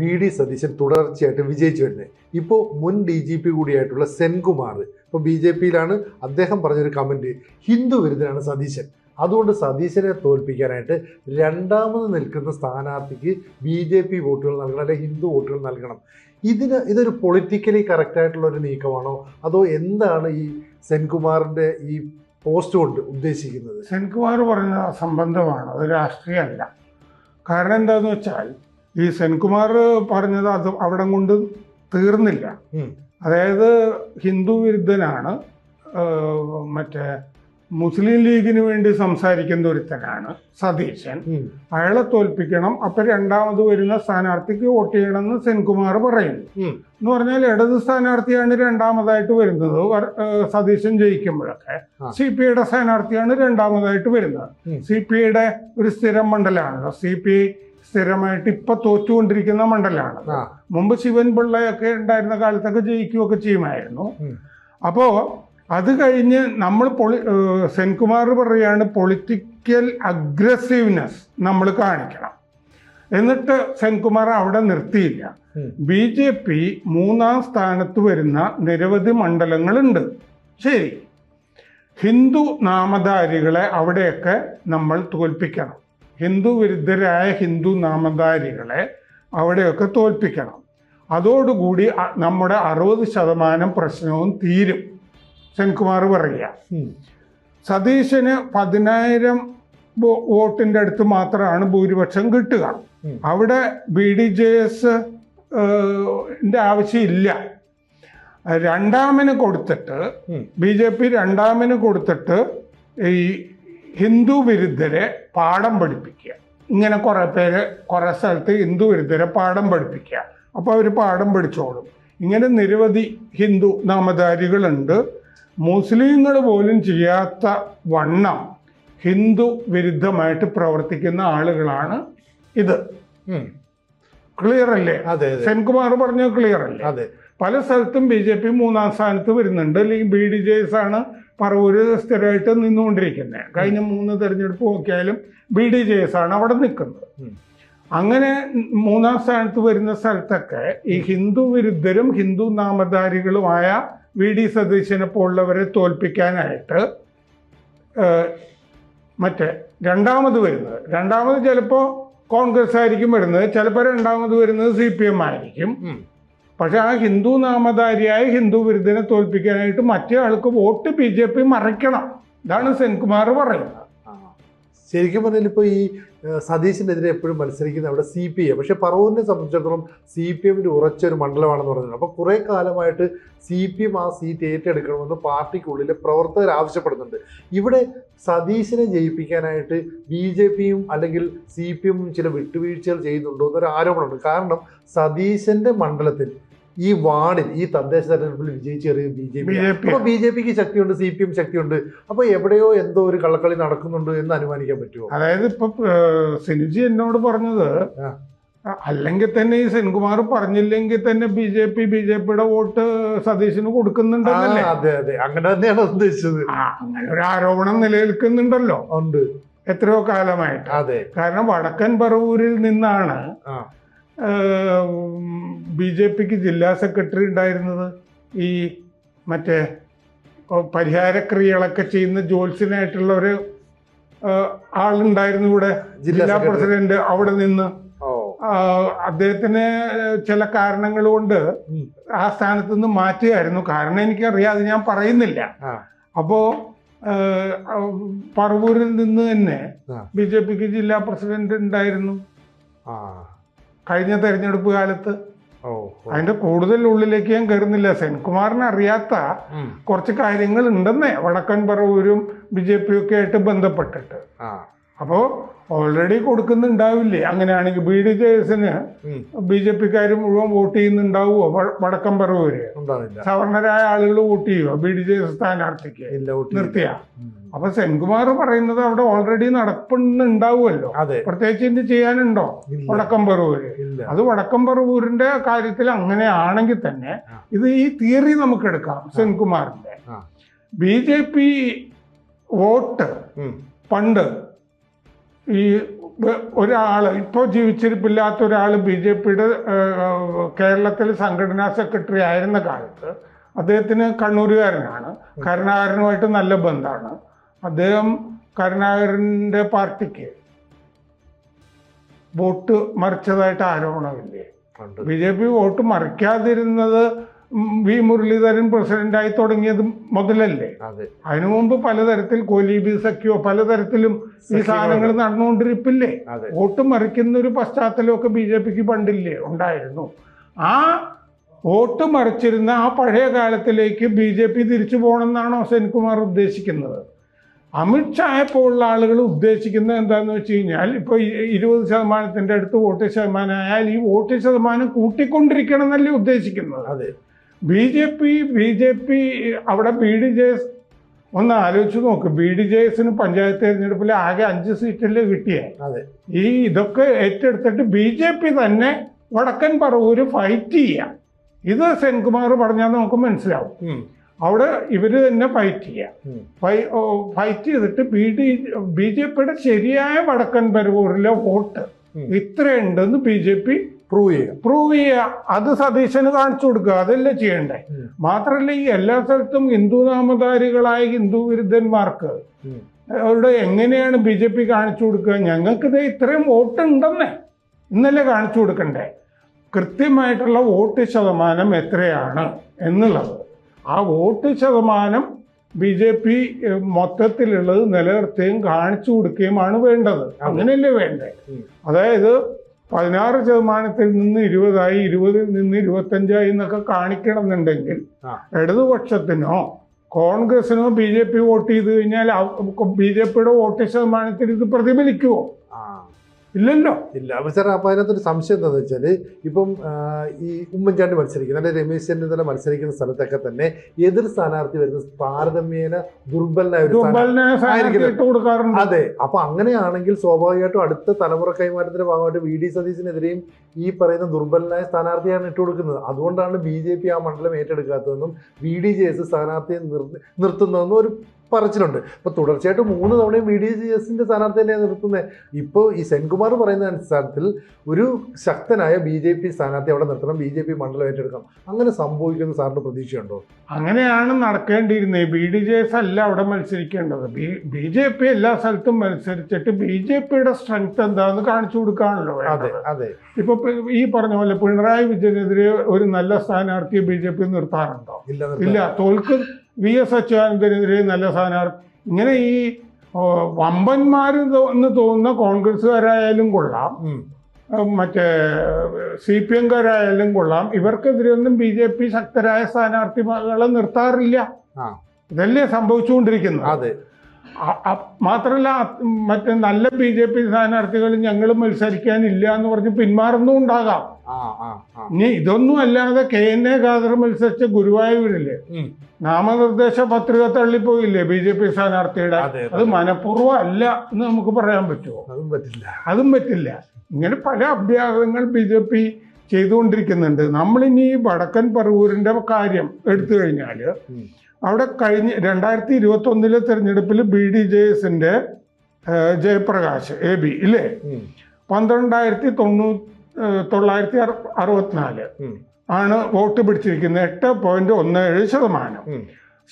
V D Satheesan തുടർച്ചയായിട്ട് വിജയിച്ചു വരുന്നത്. ഇപ്പോൾ മുൻ ഡി ജി പി കൂടിയായിട്ടുള്ള സെൻകുമാർ ഇപ്പോൾ ബി ജെ പിയിലാണ് അദ്ദേഹം പറഞ്ഞൊരു കമന്റ് ഹിന്ദു വിരുദ്ധനാണ് സതീശൻ. അതുകൊണ്ട് സതീശനെ തോൽപ്പിക്കാനായിട്ട് രണ്ടാമത് നിൽക്കുന്ന സ്ഥാനാർത്ഥിക്ക് ബി ജെ പി വോട്ടുകൾ നൽകണം അല്ലെങ്കിൽ ഹിന്ദു വോട്ടുകൾ നൽകണം. ഇതിന് ഇതൊരു പൊളിറ്റിക്കലി കറക്റ്റായിട്ടുള്ളൊരു നീക്കമാണോ? അതോ എന്താണ് ഈ സെൻകുമാറിന്റെ ഈ പോസ്റ്റ് കൊണ്ട് ഉദ്ദേശിക്കുന്നത്? സെൻകുമാർ പറഞ്ഞ സംബന്ധമാണ് അത് രാഷ്ട്രീയമല്ല. കാരണം എന്താണെന്ന് വെച്ചാൽ ഈ സെൻകുമാർ പറഞ്ഞത് അത് അവിടെ കൊണ്ട് തീർന്നില്ല. അതായത് ഹിന്ദു വിരുദ്ധനാണ് മറ്റേ മുസ്ലിം ലീഗിന് വേണ്ടി സംസാരിക്കുന്ന ഒരുത്തനാണ് സതീശൻ. അയാളെ തോൽപ്പിക്കണം അപ്പൊ രണ്ടാമത് വരുന്ന സ്ഥാനാർത്ഥിക്ക് വോട്ട് ചെയ്യണമെന്ന് സെൻകുമാർ പറയുന്നു. എന്ന് പറഞ്ഞാൽ ഇടത് സ്ഥാനാർത്ഥിയാണ് രണ്ടാമതായിട്ട് വരുന്നത് സതീശൻ ജയിക്കുമ്പോഴൊക്കെ. സി പി ഐയുടെ സ്ഥാനാർത്ഥിയാണ് രണ്ടാമതായിട്ട് വരുന്നത്. സി പി ഐയുടെ ഒരു സ്ഥിരം മണ്ഡലമാണല്ലോ സി പി ഐ സ്ഥിരമായിട്ട് ഇപ്പൊ തോറ്റുകൊണ്ടിരിക്കുന്ന മണ്ഡലമാണ്. മുമ്പ് ശിവൻ പിള്ളയൊക്കെ ഉണ്ടായിരുന്ന കാലത്തൊക്കെ ജയിക്കുകയൊക്കെ ചെയ്യുമായിരുന്നു. അപ്പോ അത് കഴിഞ്ഞ് നമ്മൾ പൊളി സെൻകുമാർ പറയാണ് പൊളിറ്റിക്കൽ അഗ്രസീവ്നെസ് നമ്മൾ കാണിക്കണം. എന്നിട്ട് സെൻകുമാർ അവിടെ നിർത്തിയില്ല. ബി ജെ പി മൂന്നാം സ്ഥാനത്ത് വരുന്ന നിരവധി മണ്ഡലങ്ങളുണ്ട്. ശരി. ഹിന്ദു നാമധാരികളെ അവിടെയൊക്കെ നമ്മൾ തോൽപ്പിക്കണം. ഹിന്ദു വിരുദ്ധരായ ഹിന്ദു നാമധാരികളെ അവിടെയൊക്കെ തോൽപ്പിക്കണം. അതോടുകൂടി നമ്മുടെ അറുപത് ശതമാനം പ്രശ്നവും തീരും. സെൻകുമാർ പറയുക. സതീശന് പതിനായിരം വോട്ടിന്റെ വോട്ടിന്റെ അടുത്ത് മാത്രമാണ് ഭൂരിപക്ഷം കിട്ടുക. അവിടെ ബി ഡി ജെ എസ് ആവശ്യമില്ല. രണ്ടാമന് കൊടുത്തിട്ട്. ബി ജെ പി രണ്ടാമന് കൊടുത്തിട്ട് ഈ ഹിന്ദു വിരുദ്ധരെ പാഠം പഠിപ്പിക്കുക. ഇങ്ങനെ കുറെ പേര് കുറെ സ്ഥലത്ത് ഹിന്ദു വിരുദ്ധരെ പാഠം പഠിപ്പിക്കുക. അപ്പോൾ അവർ പാഠം പഠിച്ചോളും. ഇങ്ങനെ നിരവധി ഹിന്ദു നാമധാരികളുണ്ട്. മുസ്ലിങ്ങൾ പോലും ചെയ്യാത്ത വണ്ണം ഹിന്ദു വിരുദ്ധമായിട്ട് പ്രവർത്തിക്കുന്ന ആളുകളാണ് ഇത്. ക്ലിയർ അല്ലേ? അതെ സെൻകുമാർ പറഞ്ഞ ക്ലിയർ അല്ലേ? അതെ. പല സ്ഥലത്തും ബി ജെ പി മൂന്നാം സ്ഥാനത്ത് വരുന്നുണ്ട്. അല്ലെങ്കിൽ ബി ഡി ജെ എസ് ആണ് പറവൂര് സ്ഥിരമായിട്ട് നിന്നുകൊണ്ടിരിക്കുന്നത് കഴിഞ്ഞ മൂന്ന് തെരഞ്ഞെടുപ്പ് നോക്കിയാലും ബി ഡി ജെ എസ് ആണ് അവിടെ നിൽക്കുന്നത്. അങ്ങനെ മൂന്നാം സ്ഥാനത്ത് വരുന്ന സ്ഥലത്തൊക്കെ ഈ ഹിന്ദു വിരുദ്ധരും ഹിന്ദു നാമധാരികളുമായ വി ഡി സതീശനെ പോലുള്ളവരെ തോൽപ്പിക്കാനായിട്ട് മറ്റേ രണ്ടാമത് വരുന്നത്. രണ്ടാമത് ചിലപ്പോൾ കോൺഗ്രസ് ആയിരിക്കും വരുന്നത്. ചിലപ്പോൾ രണ്ടാമത് വരുന്നത് സി പി എം ആയിരിക്കും. പക്ഷെ ആ ഹിന്ദു നാമധാരിയായ ഹിന്ദു വിരുദ്ധനെ തോൽപ്പിക്കാനായിട്ട് മറ്റേ ആൾക്ക് വോട്ട് ബി ജെ പി മറിക്കണം ഇതാണ് സെൻകുമാർ പറയുന്നത്. ശരിക്കും പറഞ്ഞാൽ ഇപ്പോൾ ഈ സതീശിനെതിരെ എപ്പോഴും മത്സരിക്കുന്ന അവിടെ സി പി എം പക്ഷെ പറവൂരിനെ സംബന്ധിച്ചിടത്തോളം സി പി എമ്മിന്റെ ഉറച്ചൊരു മണ്ഡലമാണെന്ന് പറഞ്ഞത് അപ്പോൾ കുറേ കാലമായിട്ട് സി പി എം ആ സീറ്റ് ഏറ്റെടുക്കണമെന്ന് പാർട്ടിക്കുള്ളിലെ പ്രവർത്തകർ ആവശ്യപ്പെടുന്നുണ്ട്. ഇവിടെ സതീശിനെ ജയിപ്പിക്കാനായിട്ട് ബി ജെ പിയും അല്ലെങ്കിൽ സി പി എമ്മും ചില വിട്ടുവീഴ്ചകൾ ചെയ്യുന്നുണ്ടോ എന്നൊരു ആരോപണമുണ്ട്. കാരണം സതീശന്റെ മണ്ഡലത്തിൽ ഈ വാർഡിൽ ഈ തദ്ദേശ തെരഞ്ഞെടുപ്പിൽ വിജയിച്ചു കയറിയത് ബി ജെ പി അപ്പൊ ബി ജെ പിക്ക് ശക്തിയുണ്ട് സി പി എം ശക്തിയുണ്ട്. അപ്പൊ എവിടെയോ എന്തോ ഒരു കള്ളക്കളി നടക്കുന്നുണ്ട് എന്ന് അനുമാനിക്കാൻ പറ്റുമോ അതായത് ഇപ്പൊ സിനിജി എന്നോട് പറഞ്ഞത്. അല്ലെങ്കിൽ തന്നെ ഈ സെൻകുമാർ പറഞ്ഞില്ലെങ്കിൽ തന്നെ B J P B J പിയുടെ വോട്ട് സതീശിന് കൊടുക്കുന്നുണ്ടല്ലേ? അതെ അതെ. അങ്ങനെ തന്നെയാണ് ഉദ്ദേശിച്ചത്. അങ്ങനെ ഒരു ആരോപണം നിലനിൽക്കുന്നുണ്ടല്ലോ. ഉണ്ട്. എത്രയോ കാലമായിട്ട്. അതെ. കാരണം വടക്കൻ പറവൂരിൽ നിന്നാണ് ബി ജെ പിക്ക് ജില്ലാ സെക്രട്ടറി ഉണ്ടായിരുന്നത് ഈ മറ്റേ പരിഹാരക്രിയകളൊക്കെ ചെയ്യുന്ന ജോത്സ്യനായിട്ടുള്ള ഒരു ആളുണ്ടായിരുന്നു ഇവിടെ. ജില്ലാ. പ്രസിഡന്റ് അവിടെ നിന്ന്. അദ്ദേഹത്തിന് ചില കാരണങ്ങൾ കൊണ്ട്. ആ സ്ഥാനത്ത് നിന്ന് മാറ്റുകയായിരുന്നു. കാരണം എനിക്കറിയാതെ ഞാൻ പറയുന്നില്ല. അപ്പോ പറവൂരിൽ നിന്ന് തന്നെ ബി ജെ പിക്ക് ജില്ലാ പ്രസിഡന്റ് ഉണ്ടായിരുന്നു. കഴിഞ്ഞ തെരഞ്ഞെടുപ്പ് കാലത്ത്. അതിന്റെ കൂടുതൽ ഉള്ളിലേക്ക് ഞാൻ കയറുന്നില്ല. സെൻകുമാറിന് അറിയാത്ത കുറച്ച് കാര്യങ്ങൾ ഉണ്ടെന്നേ വടക്കൻ പറവൂരും ബി ജെ പിയും ഒക്കെ ആയിട്ട് ബന്ധപ്പെട്ടിട്ട്. അപ്പോൾ ഓൾറെഡി കൊടുക്കുന്നുണ്ടാവില്ലേ? അങ്ങനെയാണെങ്കിൽ ബി ഡി ജെ എസിന് ബി ജെ പിക്കാർ മുഴുവൻ വോട്ട് ചെയ്യുന്നുണ്ടാവുമോ വടക്കം പറവ് പറവൂര് സവർണരായ ആളുകൾ വോട്ട് ചെയ്യുമോ ബി ഡി ജെ എസ് സ്ഥാനാർത്ഥിക്ക് നിർത്തിയ? അപ്പൊ സെൻകുമാർ പറയുന്നത് അവിടെ ഓൾറെഡി നടപ്പുന്നുണ്ടാവുമല്ലോ പ്രത്യേകിച്ച് ഇനി ചെയ്യാനുണ്ടോ? വടക്കം പറവൂര്. അത് വടക്കം പറവൂരിന്റെ കാര്യത്തിൽ അങ്ങനെയാണെങ്കിൽ തന്നെ ഇത് ഈ തിയറി നമുക്ക് എടുക്കാം സെൻകുമാറിന്റെ. ബി ജെ പി വോട്ട് പണ്ട് ഈ ഒരാൾ ഇപ്പോൾ ജീവിച്ചിരിപ്പില്ലാത്ത ഒരാൾ ബി ജെ പിയുടെ കേരളത്തിൽ സംഘടനാ സെക്രട്ടറി ആയിരുന്ന കാലത്ത് അദ്ദേഹത്തിന് കണ്ണൂരുകാരനാണ്. കരുണാകരനുമായിട്ട് നല്ല ബന്ധമാണ്. അദ്ദേഹം കരുണാകരന്റെ പാർട്ടിക്ക് വോട്ട് മറിച്ചതായിട്ട് ആരോപണമില്ലേ. ബി ജെ പി വോട്ട് മറിക്കാതിരുന്നത് വി മുരളീധരൻ പ്രസിഡന്റായി തുടങ്ങിയത് മുതലല്ലേ? അതെ. അതിനു മുമ്പ് പലതരത്തിൽ കോലീബി സഖ്യോ പലതരത്തിലും ഈ സാധനങ്ങൾ നടന്നുകൊണ്ടിരിപ്പില്ലേ? വോട്ട് മറിക്കുന്ന ഒരു പശ്ചാത്തലമൊക്കെ ബി ജെ പിക്ക് പണ്ടില്ലേ ഉണ്ടായിരുന്നു. ആ വോട്ട് മറിച്ചിരുന്ന ആ പഴയ കാലത്തിലേക്ക് ബി ജെ പി തിരിച്ചു പോകണമെന്നാണോ സെൻകുമാർ ഉദ്ദേശിക്കുന്നത്? അമിത്ഷായെ പോലുള്ള ആളുകൾ ഉദ്ദേശിക്കുന്നത് എന്താണെന്ന് വെച്ച് കഴിഞ്ഞാൽ ഇപ്പോൾ ഇരുപത് ശതമാനത്തിന്റെ അടുത്ത് വോട്ട് ശതമാനമായാൽ ഈ വോട്ട് ശതമാനം കൂട്ടിക്കൊണ്ടിരിക്കണം എന്നല്ലേ ഉദ്ദേശിക്കുന്നത്? അതെ. B J P B J P അവിടെ ബി ഡി ജെ എസ് ഒന്ന് ആലോചിച്ച് നോക്ക്. ബി ഡി ജെ എസിന് പഞ്ചായത്ത് തെരഞ്ഞെടുപ്പിൽ ആകെ അഞ്ച് സീറ്റല്ലേ കിട്ടിയ. അതെ. ഈ ഇതൊക്കെ ഏറ്റെടുത്തിട്ട് ബി ജെ പി തന്നെ വടക്കൻ പറവൂര് ഫൈറ്റ് ചെയ്യാം. ഇത് സെൻകുമാർ പറഞ്ഞാൽ നമുക്ക് മനസ്സിലാവും. അവിടെ ഇവർ തന്നെ ഫൈറ്റ് ചെയ്യാം. ഫൈ- ഫൈറ്റ് ചെയ്തിട്ട് ബി ഡി ബി ജെ പിയുടെ ശരിയായ വടക്കൻ പരവൂരിലെ വോട്ട്. ഇത്രയുണ്ടെന്ന് ബി ജെ പി പ്രൂവ് ചെയ്യുക പ്രൂവ് ചെയ്യുക അത് സതീശന് കാണിച്ചു കൊടുക്കുക. അതല്ലേ ചെയ്യണ്ടേ. മാത്രമല്ല ഈ എല്ലാ സ്ഥലത്തും ഹിന്ദു നാമധാരികളായ ഹിന്ദു വിരുദ്ധന്മാർക്ക് അവരുടെ എങ്ങനെയാണ് ബി ജെ പി കാണിച്ചു കൊടുക്കുക? ഞങ്ങൾക്കിത് ഇത്രയും വോട്ട് ഉണ്ടെന്നേ ഇന്നലെ കാണിച്ചു കൊടുക്കണ്ടേ? കൃത്യമായിട്ടുള്ള വോട്ട് ശതമാനം എത്രയാണ് എന്നുള്ളത്. ആ വോട്ട് ശതമാനം ബി ജെ പി മൊത്തത്തിലുള്ളത് നിലനിർത്തുകയും കാണിച്ചു കൊടുക്കുകയുമാണ് വേണ്ടത്. അങ്ങനെയല്ലേ വേണ്ടേ? അതായത് പതിനാറ് ശതമാനത്തിൽ നിന്ന് ഇരുപതായി ഇരുപതിൽ നിന്ന് ഇരുപത്തഞ്ചായി എന്നൊക്കെ കാണിക്കണമെന്നുണ്ടെങ്കിൽ എന്നുണ്ടെങ്കിൽ ഇടതുപക്ഷത്തിനോ കോൺഗ്രസിനോ ബി ജെ പി വോട്ട് ചെയ്ത് കഴിഞ്ഞാൽ ബി ജെ പിയുടെ വോട്ട് ശതമാനത്തിൽ ഇത് പ്രതിഫലിക്കുമോ ഇല്ലല്ലോ. ഇല്ല അപ്പൊ സാർ അപ്പൊ അതിനകത്തൊരു സംശയം എന്താണെന്ന് വെച്ചാൽ ഇപ്പം ഈ ഉമ്മൻചാണ്ടി മത്സരിക്കുന്ന അല്ലെങ്കിൽ രമേശ് ചെന്നിത്തല മത്സരിക്കുന്ന സ്ഥലത്തൊക്കെ തന്നെ എതിർ സ്ഥാനാർത്ഥി വരുന്ന താരതമ്യേന ദുർബലനായ ഒരു കൊടുക്കാറുണ്ട്. അതെ അപ്പോൾ അങ്ങനെയാണെങ്കിൽ സ്വാഭാവികമായിട്ടും അടുത്ത തലമുറ കൈമാറ്റത്തിന്റെ ഭാഗമായിട്ട് വി ഡി സതീശിനെതിരെയും ഈ പറയുന്ന ദുർബലനായ സ്ഥാനാർത്ഥിയാണ് ഇട്ട് കൊടുക്കുന്നത്. അതുകൊണ്ടാണ് ബി ജെ പി ആ മണ്ഡലം ഏറ്റെടുക്കാത്തതെന്നും വി ഡി ജെ എസ് സ്ഥാനാർത്ഥിയെ നിർ- നിർത്തുന്നതെന്നും ഒരു പറച്ചിലുണ്ട്. ഇപ്പൊ തുടർച്ചയായിട്ട് മൂന്ന് തവണയും വി ഡി ജി എസിന്റെ സ്ഥാനാർത്ഥി തന്നെയാണ് നിർത്തുന്നത് ഇപ്പോൾ ഈ സെൻകുമാർ പറയുന്ന അടിസ്ഥാനത്തിൽ ഒരു ശക്തനായ ബി ജെ പി സ്ഥാനാർത്ഥി അവിടെ നിർത്തണം ബി ജെ പി മണ്ഡലം ഏറ്റെടുക്കണം. അങ്ങനെ സംഭവിക്കുന്ന സാറിന് പ്രതീക്ഷയുണ്ടോ? അങ്ങനെയാണ് നടക്കേണ്ടിയിരുന്നത് ബി ഡി ജെ എസ് അല്ല അവിടെ മത്സരിക്കേണ്ടത്. ബി ബി ജെ പി എല്ലാ സ്ഥലത്തും മത്സരിച്ചിട്ട് ബി ജെ പിയുടെ സ്ട്രെങ്ത് എന്താണെന്ന് കാണിച്ചു കൊടുക്കാണല്ലോ അതെ അതെ. ഇപ്പൊ ഈ പറഞ്ഞ പോലെ പിണറായി വിജയനെതിരെ ഒരു നല്ല സ്ഥാനാർത്ഥിയെ ബി ജെ പി നിർത്താറുണ്ടോ. ഇല്ല തോൽക്ക് വി എസ് അച്യുതാനന്ദനെതിരെ നല്ല സ്ഥാനാർത്ഥി ഇങ്ങനെ ഈ വമ്പന്മാർ എന്ന് തോന്നുന്ന കോൺഗ്രസ്സുകാരായാലും കൊള്ളാം. മറ്റേ സി പി എംകാരായാലും കൊള്ളാം. ഇവർക്കെതിരെയൊന്നും ബി ജെ പി ശക്തരായ സ്ഥാനാർത്ഥികളെ നിർത്താറില്ല. ഇതല്ലേ സംഭവിച്ചുകൊണ്ടിരിക്കുന്നത്. അതെ. മാത്രമല്ല മറ്റേ നല്ല ബി ജെ പി സ്ഥാനാർത്ഥികൾ ഞങ്ങൾ മത്സരിക്കാനില്ല എന്ന് പറഞ്ഞ് പിന്മാറുന്നും ഉണ്ടാകാം ആ ആ ആ ഇനി ഇതൊന്നും അല്ലാതെ കെ എൻ എ ഖാദർ മത്സരിച്ച ഗുരുവായൂരില്ലേ. നാമനിർദ്ദേശ പത്രിക തള്ളിപ്പോയില്ലേ ബി ജെ പി സ്ഥാനാർത്ഥിയുടെ? അത് മനഃപൂർവം അല്ല എന്ന് നമുക്ക് പറയാൻ പറ്റുമോ? അതും പറ്റില്ല. അതും പറ്റില്ല. ഇങ്ങനെ പല അഭ്യാസങ്ങൾ ബി ജെ പി ചെയ്തുകൊണ്ടിരിക്കുന്നുണ്ട്. നമ്മളിനി ഈ വടക്കൻ പറവൂരിന്റെ കാര്യം എടുത്തു കഴിഞ്ഞാൽ അവിടെ കഴിഞ്ഞ രണ്ടായിരത്തി ഇരുപത്തി ഒന്നിലെ തെരഞ്ഞെടുപ്പിൽ ബി ഡി ജെ എസിന്റെ ജയപ്രകാശ് എ ബി ഇല്ലേ. പന്ത്രണ്ടായിരത്തി തൊണ്ണൂ ഏഹ് തൊള്ളായിരത്തി അറു അറുപത്തിനാല്. ആണ് വോട്ട് പിടിച്ചിരിക്കുന്നത്. എട്ട് പോയിന്റ് ഒന്ന് ഏഴ് ശതമാനം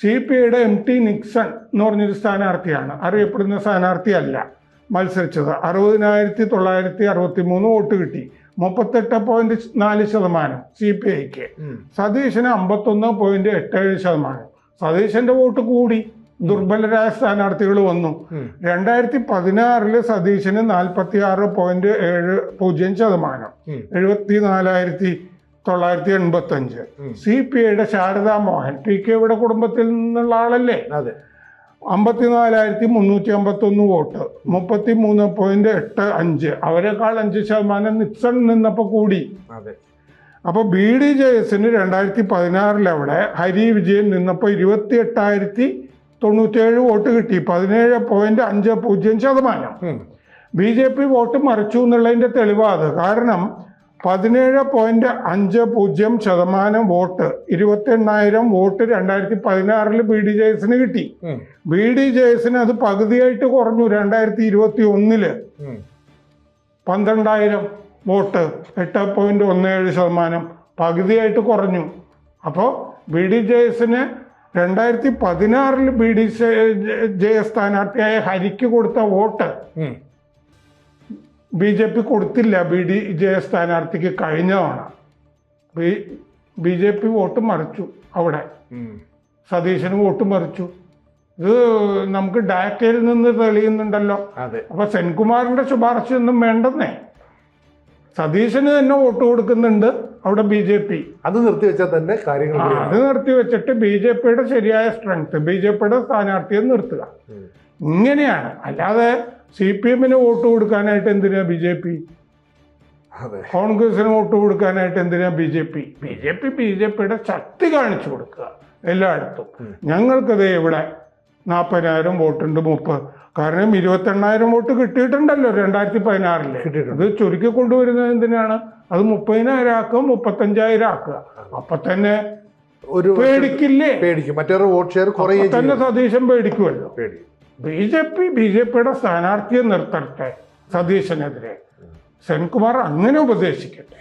സി പി ഐയുടെ എം ടി നിക്സൺ എന്ന് പറഞ്ഞൊരു സ്ഥാനാർത്ഥിയാണ്. അറിയപ്പെടുന്ന സ്ഥാനാർത്ഥിയല്ല മത്സരിച്ചത്. അറുപതിനായിരത്തി തൊള്ളായിരത്തി അറുപത്തി മൂന്ന് വോട്ട് കിട്ടി. മുപ്പത്തെട്ട് പോയിന്റ് നാല് ശതമാനം സി പി ഐക്ക്. സതീശന് അമ്പത്തൊന്ന് പോയിന്റ് എട്ട് ഏഴ് ശതമാനം. സതീശന്റെ വോട്ട് കൂടി. ദുർബലരായ സ്ഥാനാർത്ഥികൾ വന്നു. രണ്ടായിരത്തി പതിനാറിൽ സതീശന് നാൽപ്പത്തി ആറ് പോയിന്റ് ഏഴ് പൂജ്യം ശതമാനം. എഴുപത്തി നാലായിരത്തി തൊള്ളായിരത്തി എൺപത്തി അഞ്ച് സി പി ഐയുടെ ശാരദാ മോഹൻ ടി കെയുടെ കുടുംബത്തിൽ നിന്നുള്ള ആളല്ലേ? അതെ. അമ്പത്തിനാലായിരത്തി മുന്നൂറ്റി അമ്പത്തൊന്ന് വോട്ട് മുപ്പത്തി മൂന്ന് പോയിന്റ് എട്ട് അഞ്ച്. അവരെക്കാൾ അഞ്ച് ശതമാനം നിക്സൺ നിന്നപ്പോൾ കൂടി. അതെ. അപ്പോൾ ബി ഡി ജെ എസിന് രണ്ടായിരത്തി പതിനാറിൽ അവിടെ ഹരി വിജയൻ നിന്നപ്പോൾ ഇരുപത്തി എട്ടായിരത്തി തൊണ്ണൂറ്റേഴ് വോട്ട് കിട്ടി. പതിനേഴ് പോയിന്റ് അഞ്ച് പൂജ്യം ശതമാനം. ബി ജെ പി വോട്ട് മറിച്ചു എന്നുള്ളതിന്റെ തെളിവാത് കാരണം പതിനേഴ് പോയിന്റ് അഞ്ച് പൂജ്യം ശതമാനം വോട്ട് ഇരുപത്തി എണ്ണായിരം വോട്ട് രണ്ടായിരത്തി പതിനാറിൽ ബി ഡി ജെ എസിന് കിട്ടി. ബി ഡി ജെ എസിന് അത് പകുതിയായിട്ട് കുറഞ്ഞു രണ്ടായിരത്തി ഇരുപത്തി ഒന്നിൽ പന്ത്രണ്ടായിരം വോട്ട് എട്ട് പോയിന്റ് ഒന്ന് ഏഴ് ശതമാനം പകുതിയായിട്ട് കുറഞ്ഞു. അപ്പോൾ ബി ഡി ജെ എസിന് രണ്ടായിരത്തി പതിനാറിൽ ബി ഡി ജെ സ്ഥാനാർത്ഥിയായ ഹരിക്ക് കൊടുത്ത വോട്ട്. ബി ജെ പി കൊടുത്തില്ല. ബി ഡി ജെ സ്ഥാനാർത്ഥിക്ക് കഴിഞ്ഞ തവണ B B J P vote മറിച്ചു അവിടെ. സതീശന് വോട്ട് മറിച്ചു. ഇത് നമുക്ക് ഡാറ്റയിൽ നിന്ന് തെളിയുന്നുണ്ടല്ലോ. അതെ. അപ്പൊ സെൻകുമാറിന്റെ ശുപാർശയൊന്നും വേണ്ടെന്നേ. സതീശന് തന്നെ വോട്ട് കൊടുക്കുന്നുണ്ട്. അവിടെ ബി ജെ പി. അത് നിർത്തിവെച്ചാൽ തന്നെ കാര്യങ്ങൾ അത് നിർത്തിവെച്ചിട്ട് വെച്ചിട്ട് ബി ജെ പിയുടെ ശരിയായ സ്ട്രെങ്ത് ബി ജെ പിയുടെ സ്ഥാനാർത്ഥിയെ നിർത്തുക. ഇങ്ങനെയാണ്. അല്ലാതെ സി പി എമ്മിന് വോട്ട് കൊടുക്കാനായിട്ട് എന്തിനാ ബി ജെ പി? കോൺഗ്രസിന് വോട്ട് കൊടുക്കാനായിട്ട് എന്തിനാ B J P? B J P B J പിയുടെ ശക്തി കാണിച്ചു കൊടുക്കുക എല്ലായിടത്തും. ഞങ്ങൾക്കത് ഇവിടെ നാൽപ്പതിനായിരം വോട്ടുണ്ട് മുപ്പത് കാരണം ഇരുപത്തെണ്ണായിരം വോട്ട് കിട്ടിയിട്ടുണ്ടല്ലോ രണ്ടായിരത്തി പതിനാറിൽ. ഇത് ചുരുക്കി കൊണ്ടുവരുന്നത് എന്തിനാണ്? അത് മുപ്പതിനായിരം ആക്കുക മുപ്പത്തഞ്ചായിരം ആക്കുക. അപ്പൊ തന്നെ ഒരു പേടിക്കില്ലേ? പേടിക്കും. മറ്റൊരു വോട്ട് ഷെയർ കുറയും തന്നെ സതീശൻ പേടിക്കുമല്ലോ. പേടിക്കും. B J P B J പിയുടെ സ്ഥാനാർത്ഥിയെ നിർത്തട്ടെ സതീശനെതിരെ. സെൻകുമാർ അങ്ങനെ ഉപദേശിക്കട്ടെ.